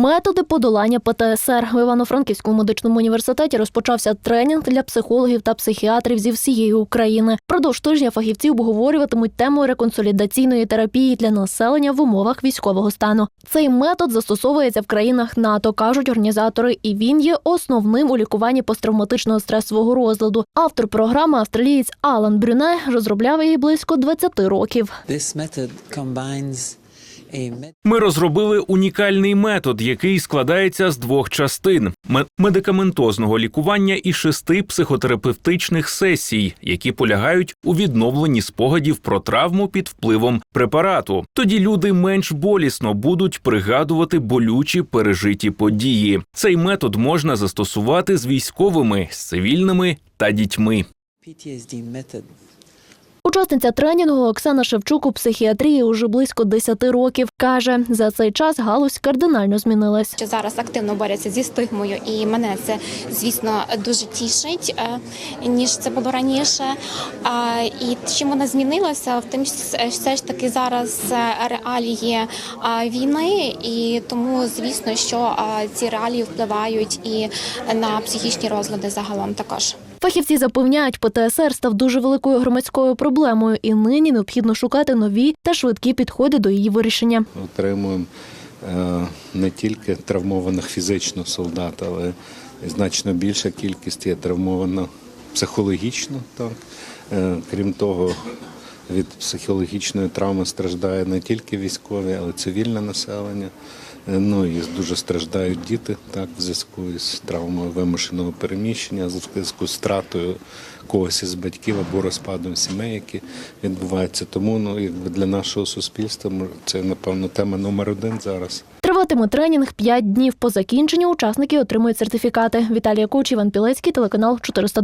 Методи подолання ПТСР в Івано-Франківському медичному університеті розпочався тренінг для психологів та психіатрів зі всієї України. Продовж тижня фахівці обговорюватимуть тему реконсолідаційної терапії для населення в умовах військового стану. Цей метод застосовується в країнах НАТО, кажуть організатори, і він є основним у лікуванні посттравматичного стресового розладу. Автор програми австралієць Алан Брюне розробляв її близько 20 років. This method combines Ми розробили унікальний метод, який складається з двох частин: ме- медикаментозного лікування і шести психотерапевтичних сесій, які полягають у відновленні спогадів про травму під впливом препарату. Тоді люди менш болісно будуть пригадувати болючі пережиті події. Цей метод можна застосувати з військовими, з цивільними та дітьми. Учасниця тренінгу Оксана Шевчук у психіатрії уже близько 10 років. Каже, за цей час галузь кардинально змінилась. зараз активно борються зі стигмою, і мене це звісно дуже тішить, е, ніж це було раніше. І чим вона змінилася? В тим все ж таки зараз е, реалії війни, і тому звісно, що ці реалії впливають і на психічні розлади загалом також. Фахівці запевняють, ПТСР став дуже великою громадською проблемою, і нині необхідно шукати нові та швидкі підходи до її вирішення. отримуємо е, не тільки травмованих фізично солдат, але значно більша кількість є травмована психологічно. Так. Е, Крім того, від психологічної травми страждає не тільки військові, але й цивільне населення. Е, Ну і дуже страждають діти так, в зв'язку з травмою вимушеного переміщення, в зв'язку з втратою когось із батьків або розпадом сімей, які відбуваються. Тому ну, якби для нашого суспільства це, напевно, тема номер один зараз. Триватиме тренінг 5 днів. По закінченню учасники отримують сертифікати. Віталія Куч, Іван Пілецький, телеканал 402.